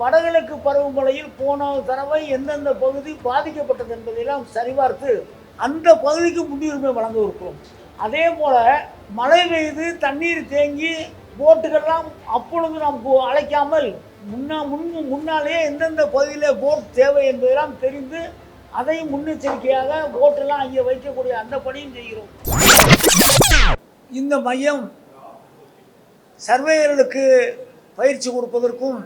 வடகிழக்கு பருவமழையில் போன தடவை எந்தெந்த பகுதி பாதிக்கப்பட்டது என்பதையெல்லாம் சரிபார்த்து அந்த பகுதிக்கு முன்னுரிமை வழங்க இருக்கிறோம். அதே போல் மழை பெய்து தண்ணீர் தேங்கி போட்டுகள்லாம் அப்பொழுது நாம் அழைக்காமல் முன்னா முன் முன்னாலேயே எந்தெந்த பகுதியில் போட் தேவை என்பதெல்லாம் தெரிந்து அதையும் முன்னெச்சரிக்கையாக போட்டெல்லாம் அங்கே வைக்கக்கூடிய அந்த பணியும் செய்கிறோம். இந்த மையம் சர்வேயர்களுக்கு பயிற்சி கொடுப்பதற்கும்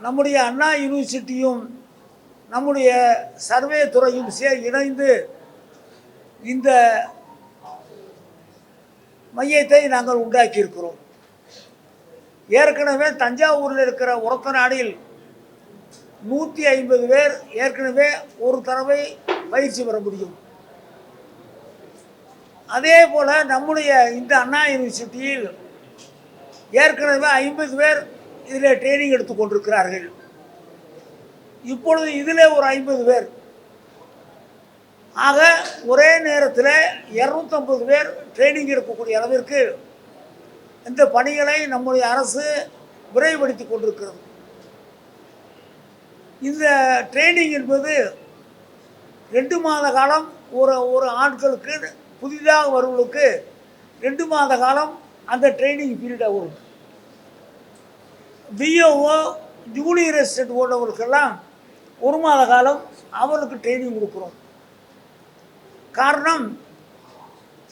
நம்முடைய அண்ணா யூனிவர்சிட்டியும் நம்முடைய சர்வே துறையும் சே இணைந்து இந்த மையத்தை நாங்கள் உண்டாக்கியிருக்கிறோம். ஏற்கனவே தஞ்சாவூரில் இருக்கிற உரத்த நாடில் நூற்றி ஐம்பது பேர் ஏற்கனவே ஒரு தடவை பயிற்சி பெற முடியும். அதே போல் நம்முடைய இந்த அண்ணா யூனிவர்சிட்டியில் ஏற்கனவே ஐம்பது பேர் இதில் ட்ரைனிங் எடுத்து கொண்டிருக்கிறார்கள். இப்பொழுது இதில் ஒரு ஐம்பது பேர். ஆக ஒரே நேரத்தில் இரநூத்தம்பது பேர் ட்ரைனிங் இருக்கக்கூடிய அளவிற்கு இந்த பணிகளை நம்முடைய அரசு விரைவுபடுத்தி கொண்டிருக்கிறது. இந்த ட்ரைனிங் என்பது ரெண்டு மாத காலம் ஒரு ஒரு ஆட்களுக்கு புதிதாக வருவர்களுக்கு ரெண்டு மாத காலம் அந்த ட்ரைனிங் பீரியடாக வரும். விஓஓ ஜூனியர் எஸ்டேட் ஓடுறவர்களுக்கெல்லாம் ஒரு மாத காலம் அவர்களுக்கு ட்ரைனிங் கொடுக்குறோம். காரணம்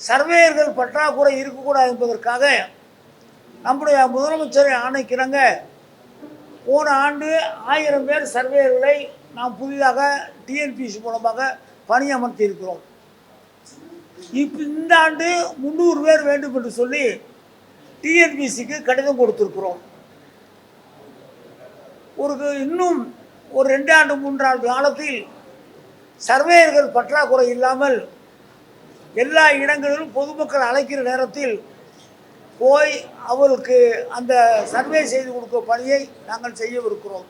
சர்வேயர்கள் பற்றாக்குறை இருக்கக்கூடாது என்பதற்காக நம்முடைய முதலமைச்சரை ஆணைக்கிறாங்க. போன ஆண்டு ஆயிரம் பேர் சர்வேயர்களை நாம் புதிதாக டிஎன்பிசி மூலமாக பணியமர்த்தி இருக்கிறோம் இப்போ இந்த ஆண்டு முந்நூறு பேர் வேண்டும் என்று சொல்லி டிஎன்பிசிக்கு கடிதம் கொடுத்துருக்குறோம். ஒரு இன்னும் ஒரு ரெண்டு ஆண்டு மூன்றாண்டு காலத்தில் சர்வேயர்கள் பற்றாக்குறை இல்லாமல் எல்லா இடங்களிலும் பொதுமக்கள் அழைக்கிற நேரத்தில் போய் அவருக்கு அந்த சர்வே செய்து கொடுக்க பணியை நாங்கள் செய்யவிருக்கிறோம்.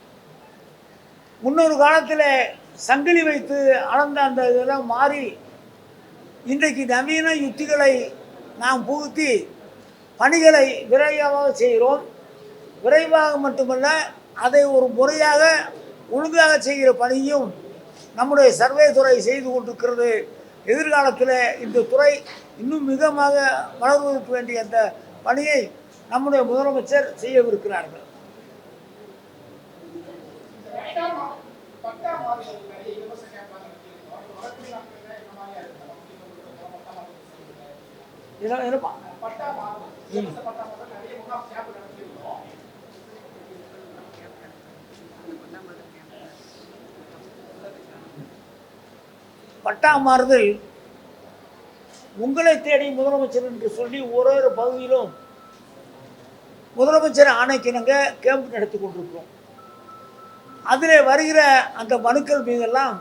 முன்னொரு காலத்தில் சங்கிலி வைத்து அளந்த அந்த இதெல்லாம் மாறி இன்றைக்கு நவீன யுத்திகளை நாம் புகுத்தி பணிகளை விரைவாக செய்கிறோம். விரைவாக மட்டுமல்ல அதை ஒரு முறையாக ஒழுங்காக செய்கிற பணியும் நம்முடைய சர்வே துறை செய்து கொண்டிருக்கிறது. எதிர்காலத்தில் இந்த துறை இன்னும் மிகமாக வளர்வதற்கு வேண்டிய அந்த பணியை நம்முடைய முதலமைச்சர் செய்யவிருக்கிறார்கள். என்னப்பா மா- பட்டா மாறுதல் நிறைய இலவச கேம்ப் நடத்தியிருக்கோம். இப்ப வரக்கூடிய நாட்கள்ல என்ன மாதிரியா இருக்கும்? நமக்கு இந்த ஒரு பட்டா மாறுதல் சொல்லுங்க. இதெல்லாம் என்னப்பா பட்டா மாறுதல், இலவச பட்டா மாறுதல் நிறைய முகாம் கேம்ப் நடத்தியிருக்கோம். பட்டா மாறுதல் உங்களை தேடி முதலமைச்சர் என்று சொல்லி ஒரு ஒரு பகுதியிலும் முதலமைச்சர் ஆணைக்கிணங்க கேம்ப் நடத்தி கொண்டிருக்கிறோம். அதில் வருகிற அந்த மனுக்கள் மீதெல்லாம்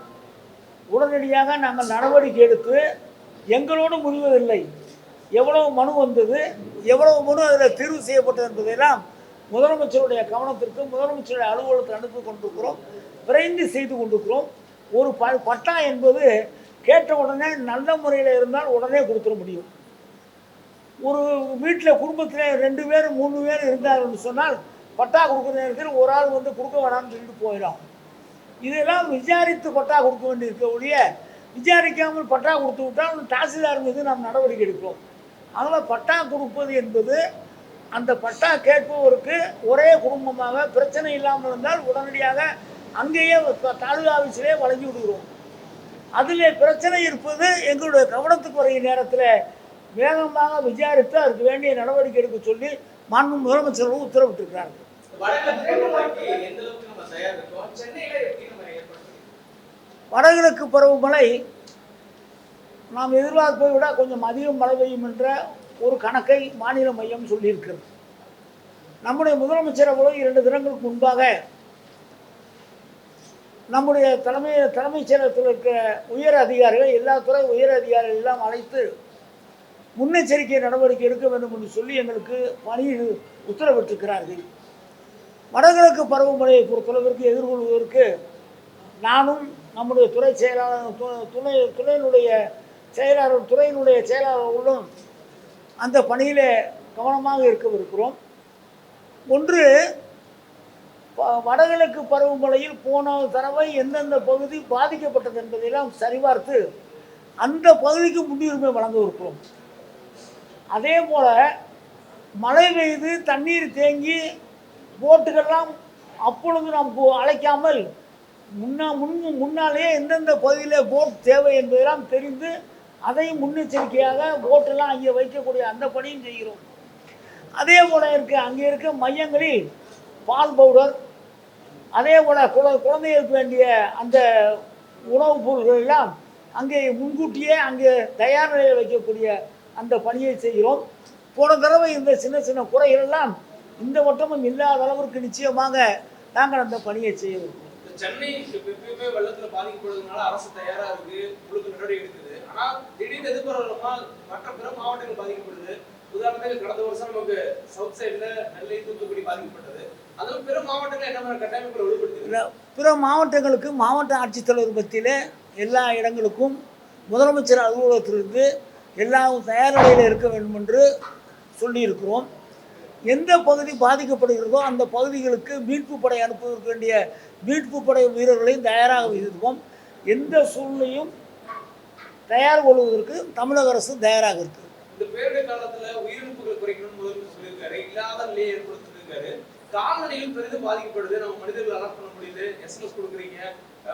உடனடியாக நாங்கள் நடவடிக்கை எடுத்து எங்களோடு முடிவதில்லை. எவ்வளவு மனு வந்தது எவ்வளவு மனு அதில் தீர்வு செய்யப்பட்டது என்பதையெல்லாம் முதலமைச்சருடைய கவனத்திற்கு முதலமைச்சருடைய அலுவலகத்தில் அனுப்பி கொண்டிருக்கிறோம். விரைந்து செய்து கொண்டிருக்கிறோம். ஒரு ப பட்டா என்பது கேட்ட உடனே நல்ல முறையில் இருந்தால் உடனே கொடுத்துட முடியும். ஒரு வீட்டில் குடும்பத்தில் ரெண்டு பேர் மூணு பேர் இருந்தார்னு சொன்னால் பட்டா கொடுக்குற நேரத்தில் ஒரு ஆள் வந்து கொடுக்க வேணாம்னு சொல்லிட்டு போயிடும். இதெல்லாம் விசாரித்து பட்டா கொடுக்க வேண்டியிருக்க ஒழிய விசாரிக்காமல் பட்டா கொடுத்து விட்டால் தாசில்தார் மீது நாம் நடவடிக்கை எடுக்கிறோம். அதனால் பட்டா கொடுப்பது என்பது அந்த பட்டா கேட்பவருக்கு ஒரே குடும்பமாக பிரச்சனை இல்லாமல் இருந்தால் உடனடியாக அங்கேயே தாலுகா ஆஃபீஸிலே வழங்கி விடுகிறோம். அதில் பிரச்சனை இருப்பது எங்களுடைய கவனத்துக்கு வரைய நேரத்தில் வேகமாக விசாரித்து அதுக்கு வேண்டிய நடவடிக்கை எடுக்க சொல்லி மாண்பு முதலமைச்சர் உத்தரவிட்டிருக்கிறார்கள். வடகிழக்கு வடகிழக்கு பருவமழை நாம் எதிர்பார்ப்பதை விட கொஞ்சம் அதிகம் மழை பெய்யும் என்ற ஒரு கணக்கை மாநில மையம் சொல்லியிருக்கிறது. நம்முடைய முதலமைச்சர் அவர்கள் இரண்டு தினங்களுக்கு முன்பாக நம்முடைய தலைமை தலைமைச் செயலகத்தில் இருக்கிற உயர் அதிகாரிகள் எல்லா துறை உயர் அதிகாரிகள் எல்லாம் அழைத்து முன்னெச்சரிக்கை நடவடிக்கை எடுக்க வேண்டும் என்று சொல்லி எங்களுக்கு பணியில் உத்தரவிட்டிருக்கிறார்கள். வடகிழக்கு பருவமழையை பொறுத்தளவிற்கு எதிர்கொள்வதற்கு நானும் நம்முடைய துறை செயலாளர் துணை துணையினுடைய செயலாளர் துறையினுடைய செயலாளர்களும் அந்த பணியில் கவனமாக இருக்கவிருக்கிறோம். ஒன்று வடகிழக்கு பருவமழையில் போன தடவை எந்தெந்த பகுதி பாதிக்கப்பட்டது என்பதையெல்லாம் சரிபார்த்து அந்த பகுதிக்கு முன்னுரிமை வழங்க இருக்கிறோம் அதே போல் மழை பெய்து தண்ணீர் தேங்கி போட்டுகள்லாம் அப்பொழுது நாம் அழைக்காமல் முன்னா முன் முன்னாலேயே எந்தெந்த பகுதியில் போட் தேவை என்பதெல்லாம் தெரிந்து அதையும் முன்னெச்சரிக்கையாக போட்டெல்லாம் அங்கே வைக்கக்கூடிய அந்த பணியும் செய்கிறோம். அதே போல் இருக்க அங்கே இருக்க மையங்களில் பால் பவுடர் அதே போல் குழ குழந்தைகளுக்கு வேண்டிய அந்த உணவுப் பொருள்கள் எல்லாம் அங்கே முன்கூட்டியே அங்கே தயார் நிலையில் வைக்கக்கூடிய அந்த பணியை செய்கிறோம். போன தடவை இந்த சின்ன சின்ன குறைகள் எல்லாம் இந்த வட்டமும் இல்லாத அளவிற்கு நிச்சயமாக நாங்கள் அந்த பணியை செய்கிறோம். சென்னை இப்ப எப்பயுமே வெள்ளத்துல பாதிக்கப்படுறதுனால அரசு தயாராக இருக்கு முழுக்க நடவடிக்கை எடுக்குது. ஆனா திடீர்னு எதிர்பாராம மற்ற பிற மாவட்டங்கள் பாதிக்கப்படுது. மாவட்டங்கள் கடந்த வருஷம் நமக்கு சவுத் சைடுல நெல்லை தூத்துக்குடி பாதிக்கப்பட்டது. அதுல பிற மாவட்டங்கள் என்ன கட்டமைப்புகளை வெளிப்படுத்துது பிற- மாவட்டங்களுக்கு மாவட்ட ஆட்சித்தலைவர் மத்தியில் எல்லா இடங்களுக்கும் முதலமைச்சர் அலுவலகத்திலிருந்து எல்லாம் தயார் நிலையில் இருக்க வேண்டும் என்று சொல்லியிருக்கிறோம். எந்த பகுதி பாதிக்கப்படுகிறதோ அந்த பகுதிகளுக்கு மீட்பு படை அனுப்புவதற்கு வேண்டிய மீட்பு படை வீரர்களையும் தயாராக வைத்திருக்கோம் எந்த சூழ்நிலையும் தயார் கொள்வதற்கு தமிழக அரசு தயாராக இருக்குது இந்த பேரிடர் காலத்துல உயிரிழப்புகள் குறைக்கணும்னு முதலமைச்சர் சொல்லியிருக்காரு. இல்லாத நிலையை ஏற்படுத்திருக்காரு கால்நடைகள் பெரிதும் பாதிக்கப்படுது. நம்ம மனிதர்கள் அலர்ட் பண்ண முடியுது. எஸ்எம்எஸ் கொடுக்குறீங்க.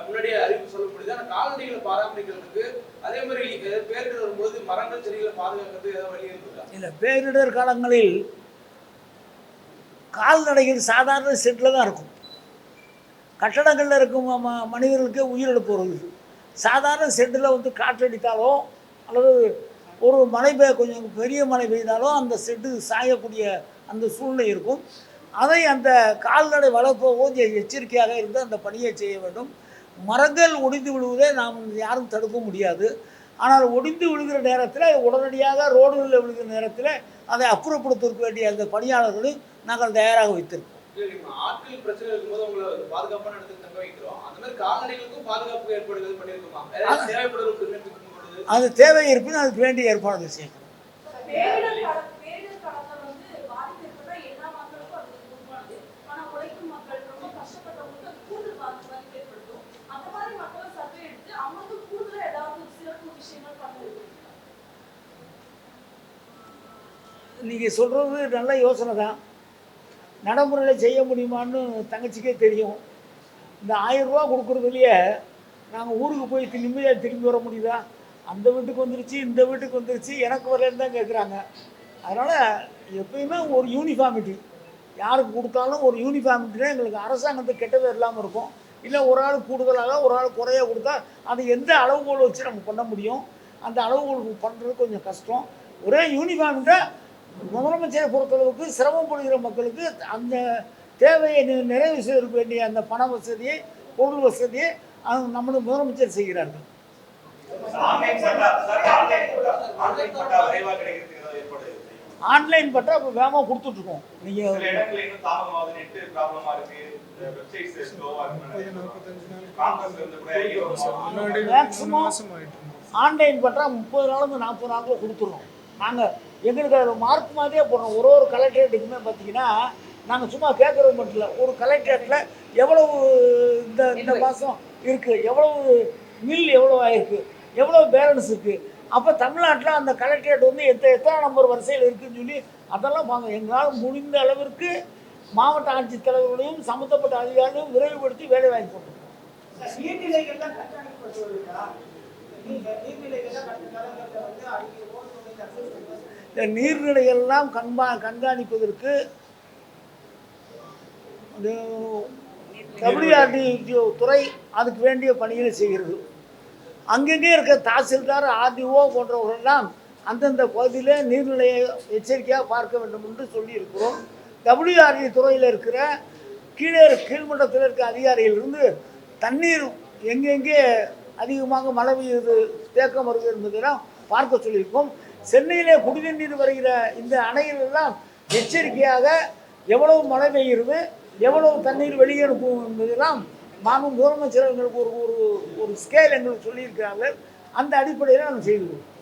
முன்னாடியே அறிவிப்பு சொல்ல முடியுது. ஆனா கால்நடைகளை பராமரிக்கிறதுக்கு அதே மாதிரி பேரிடர் வரும்போது மரங்கள் செடிகளை பாதுகாக்கிறது ஏதாவது வழி இருக்கா இந்த பேரிடர் காலங்களில் கால்நடைகள் சாதாரண செட்டில் தான் இருக்கும். கட்டடங்களில் இருக்கும் மனிதர்களுக்கு உயிரிழப்பு வருது. சாதாரண செட்டில் வந்து காற்றடித்தாலோ அல்லது ஒரு மழை பெய்ய கொஞ்சம் பெரிய மழை பெய்தாலோ அந்த செட்டு சாயக்கூடிய அந்த சூழ்நிலை இருக்கும். அதை அந்த கால்நடை வளர்ப்பவோ கொஞ்சம் எச்சரிக்கையாக இருந்து அந்த பணியை செய்ய வேண்டும். மரங்கள் ஒடிந்து விழுவதை நாம் யாரும் தடுக்க முடியாது. ஆனால் ஒடிந்து விழுகிற நேரத்தில் உடனடியாக ரோடுகளில் விழுகிற நேரத்தில் அதை அப்புறப்படுத்துவதற்கு வேண்டிய அந்த பணியாளர்களை நாங்கள் தயாராக வைத்திருக்கோம் பாதுகாப்பான இடத்துக்கு தங்க வைக்கிறோம். அந்த மாதிரி கால்நடைகளுக்கும் பாதுகாப்பு அது தேவை இருப்பினும் அதுக்கு வேண்டிய ஏற்பாடுகள் செய்யணும். அந்த நீங்கள் சொல்கிறது நல்ல யோசனை தான். நடைமுறையில் செய்ய முடியுமான்னு தங்கச்சிக்கே தெரியும். இந்த ஆயிரம் ரூபா கொடுக்குறதுலையே நாங்கள் ஊருக்கு போய் நிம்மதியாக திரும்பி வர முடியுதா? அந்த வீட்டுக்கு வந்துருச்சு இந்த வீட்டுக்கு வந்துருச்சு எனக்கு வரலன்னு தான் கேட்குறாங்க அதனால் எப்பயுமே ஒரு யூனிஃபார்மிட்டி யாருக்கு கொடுத்தாலும் ஒரு யூனிஃபார்மிட்டினா எங்களுக்கு. அரசாங்கத்துக்கு கெட்ட இல்லாமல் இருக்கும். இல்லை ஒரு ஆள் கூடுதலாக ஒரு ஆள் குறைய கொடுத்தா அது எந்த அளவுகோல் வச்சு நம்ம பண்ண முடியும்? அந்த அளவுகோல் பண்ணுறது கொஞ்சம் கஷ்டம். ஒரே யூனிஃபார்ம்கிட்ட முதலமைச்சரை பொறுத்தளவுக்கு சிரமப்படுகிற மக்களுக்கு அந்த தேவையை நிறைவு செய்ய வேண்டிய அந்த பண வசதியை பொருள் வசதியை அவங்க நம்முடைய முதலமைச்சர் செய்கிறார்கள். ஆன்லைன் பட்டா இப்போ வேகமாக கொடுத்துட்ருக்கோம். சில நீங்கள் இடங்கள்ல இன்னும் தாமதமாகுது நெட் ப்ராப்ளமா இருக்கு வெப்சைட்ஸ் ஸ்லோவா இருக்கு காங்கிரஸ் இருந்து கூட ஐயோ மேக்ஸிமம் ஆன்லைன் பட்டா முப்பது நாளுக்கு நாற்பது நாளுக்குள்ள கொடுத்துருவோம் நாங்கள் எங்களுக்கு அதில் மார்க் மாதிரியே போடுறோம். ஒரு ஒரு கலெக்டரேட்டுக்குமே பார்த்தீங்கன்னா நாங்கள் சும்மா கேட்குறது மட்டும் இல்லை ஒரு கலெக்டரேட்டில் எவ்வளவு இந்த இந்த மாதம் இருக்குது எவ்வளவு மில் எவ்வளோ ஆயிருக்கு எவ்வளோ பேலன்ஸ் இருக்குது அப்போ தமிழ்நாட்டில் அந்த கலெக்டரேட் வந்து எத்த எத்தனை நம்பர் வரிசையில் இருக்குன்னு சொல்லி அதெல்லாம் வாங்க. எங்களால் முடிந்த அளவிற்கு மாவட்ட ஆட்சித்தலைவர்களையும் சம்மந்தப்பட்ட அதிகாரிகளையும் விரைவுபடுத்தி வேலை பண்ணுறது இந்த நீர்நிலைகள்லாம் கண்பா கண்காணிப்பதற்கு டபிள்யூஆர்டி துறை அதுக்கு வேண்டிய பணிகளை செய்கிறது. அங்கங்கே இருக்க தாசில்தார் ஆர்டிஓ போன்றவர்களெல்லாம் அந்தந்த பகுதியில் நீர்நிலையை எச்சரிக்கையாக பார்க்க வேண்டும் என்று சொல்லியிருக்கிறோம். டபிள்யூஆர்டி துறையில் இருக்கிற கீழே கீழ்மன்றத்தில் இருக்க அதிகாரிகளிலிருந்து தண்ணீர் எங்கெங்கே அதிகமாக மழை பெய்யுது தேக்கம் வருது என்பதெல்லாம் பார்க்க சொல்லியிருக்கோம். சென்னையிலே குடிநீர் வருகிற இந்த அணைகளெல்லாம் எச்சரிக்கையாக எவ்வளவு மழை பெய்கிறது எவ்வளவு தண்ணீர் வெளியே அனுப்பும் என்பதெல்லாம் மாண்பு முதலமைச்சர் எங்களுக்கு ஒரு ஒரு ஒரு ஸ்கேல் எங்களுக்கு சொல்லியிருக்கிறார்கள். அந்த அடிப்படையில் நாங்கள் செய்து கொடுக்கிறோம்